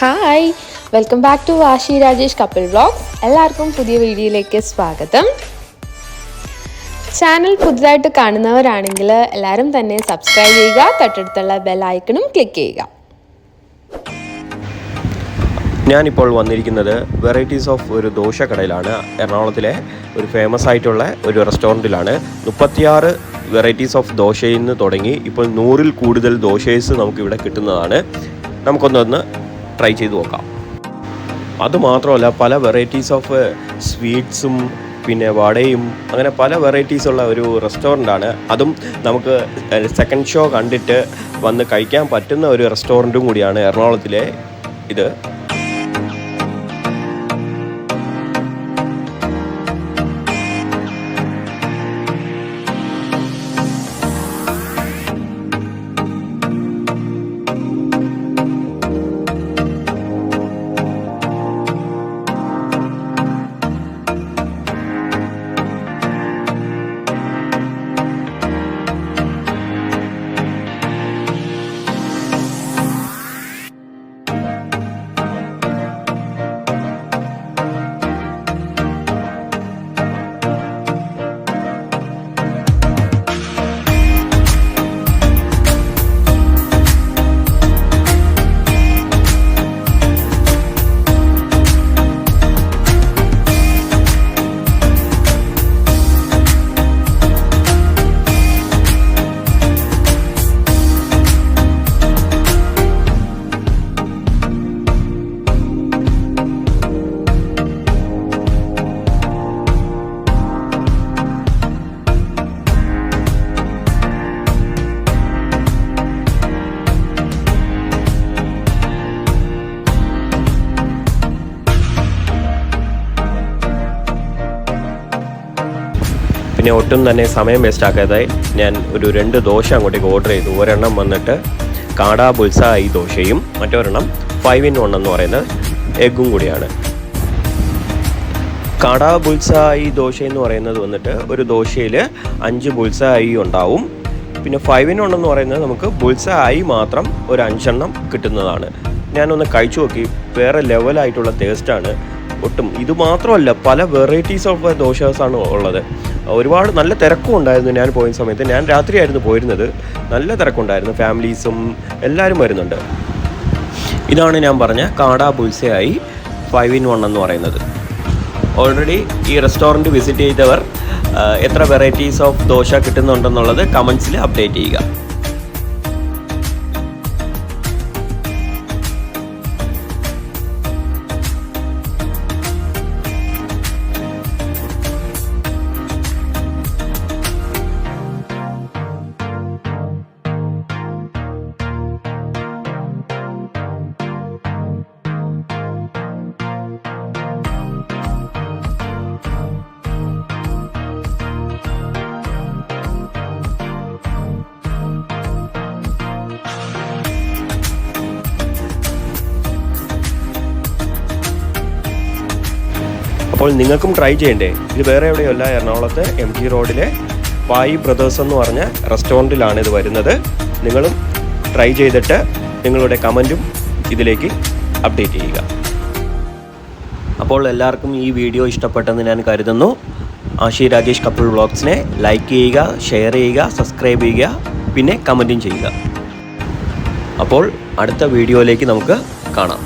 Hi welcome back to Vashi Rajesh couple vlogs എല്ലാവർക്കും പുതിയ വീഡിയോയിലേക്ക് സ്വാഗതം. ചാനൽ പുതുതായിട്ട് കാണുന്നവരാണെങ്കിൽ എല്ലാവരും തന്നെ സബ്സ്ക്രൈബ് ചെയ്യുക തൊട്ടടുത്തുള്ള ബെൽ ഐക്കണും ക്ലിക്ക് ചെയ്യുക. ഞാനിപ്പോൾ വന്നിരിക്കുന്നത് വെറൈറ്റീസ് ഓഫ് ഒരു ദോശ കടയിലാണ് എറണാകുളത്തിലെ ഒരു ഫേമസ് ആയിട്ടുള്ള ഒരു റെസ്റ്റോറന്റിലാണ് മുപ്പത്തിയാറ് വെറൈറ്റീസ് ഓഫ് ദോശയിൽ നിന്ന് തുടങ്ങി ഇപ്പോൾ നൂറിൽ കൂടുതൽ ദോശേസ് നമുക്കിവിടെ കിട്ടുന്നതാണ്. നമുക്കൊന്നൊന്ന് ട്രൈ ചെയ്ത് നോക്കാം. അതുമാത്രമല്ല പല വെറൈറ്റീസ് ഓഫ് സ്വീറ്റ്സും പിന്നെ വടയും അങ്ങനെ പല വെറൈറ്റീസ് ഉള്ള ഒരു റെസ്റ്റോറന്റ് ആണ്. അതും നമുക്ക് സെക്കൻഡ് ഷോ കണ്ടിട്ട് വന്ന് കഴിക്കാൻ പറ്റുന്ന ഒരു റെസ്റ്റോറന്റും കൂടിയാണ് എറണാകുളത്തിലെ ഇത്. പിന്നെ ഒട്ടും തന്നെ സമയം വേസ്റ്റ് ആക്കാതെ ഞാൻ ഒരു രണ്ട് ദോശ അങ്ങോട്ടേക്ക് ഓർഡർ ചെയ്തു. ഒരെണ്ണം വന്നിട്ട് കാടാ ബുൾസായി ദോശയും മറ്റൊരെണ്ണം ഫൈവ് ഇൻ വൺ എന്ന് പറയുന്ന എഗ്ഗും കൂടിയാണ്. കാടാ ബുൾസായി ദോശ എന്ന് പറയുന്നത് വന്നിട്ട് ഒരു ദോശയിൽ അഞ്ച് ബുൾസായി ഉണ്ടാവും. പിന്നെ ഫൈവ് ഇൻ വൺ എന്ന് പറയുന്നത് നമുക്ക് ബുൾസായി മാത്രം ഒരു അഞ്ചെണ്ണം കിട്ടുന്നതാണ്. ഞാനൊന്ന് കഴിച്ചു നോക്കി. വേറെ ലെവലായിട്ടുള്ള ടേസ്റ്റാണ് ഒട്ടും. ഇത് മാത്രമല്ല പല വെറൈറ്റീസ് ഓഫ് ദോശാസാണ് ഉള്ളത്. ഒരുപാട് നല്ല തിരക്കും ഉണ്ടായിരുന്നു ഞാൻ പോയ സമയത്ത്. ഞാൻ രാത്രിയായിരുന്നു പോയിരുന്നത്. നല്ല തിരക്കുണ്ടായിരുന്നു. ഫാമിലീസും എല്ലാവരും വരുന്നുണ്ട്. ഇതാണ് ഞാൻ പറഞ്ഞ കാടാ പുൽസയായി ഫൈവ് ഇൻ വൺ എന്ന് പറയുന്നത്. ഓൾറെഡി ഈ റെസ്റ്റോറന്റ് വിസിറ്റ് ചെയ്തവർ എത്ര വെറൈറ്റീസ് ഓഫ് ദോശ കിട്ടുന്നുണ്ടെന്നുള്ളത് കമൻസിൽ അപ്ഡേറ്റ് ചെയ്യുക. അപ്പോൾ നിങ്ങൾക്കും ട്രൈ ചെയ്യണ്ടേ. ഇത് വേറെ എവിടെയല്ല എറണാകുളത്ത് എം ജി റോഡിലെ വായി ബ്രദേഴ്സ് എന്ന് പറഞ്ഞ റെസ്റ്റോറന്റിലാണ് ഇത് വരുന്നത്. നിങ്ങളും ട്രൈ ചെയ്തിട്ട് നിങ്ങളുടെ കമന്റും ഇതിലേക്ക് അപ്ഡേറ്റ് ചെയ്യുക. അപ്പോൾ എല്ലാവർക്കും ഈ വീഡിയോ ഇഷ്ടപ്പെട്ടെന്ന് ഞാൻ കരുതുന്നു. ആഷി രാജേഷ് കപ്പിൾ വ്ളോഗ്സിനെ ലൈക്ക് ചെയ്യുക ഷെയർ ചെയ്യുക സബ്സ്ക്രൈബ് ചെയ്യുക പിന്നെ കമന്റും ചെയ്യുക. അപ്പോൾ അടുത്ത വീഡിയോയിലേക്ക് നമുക്ക് കാണാം.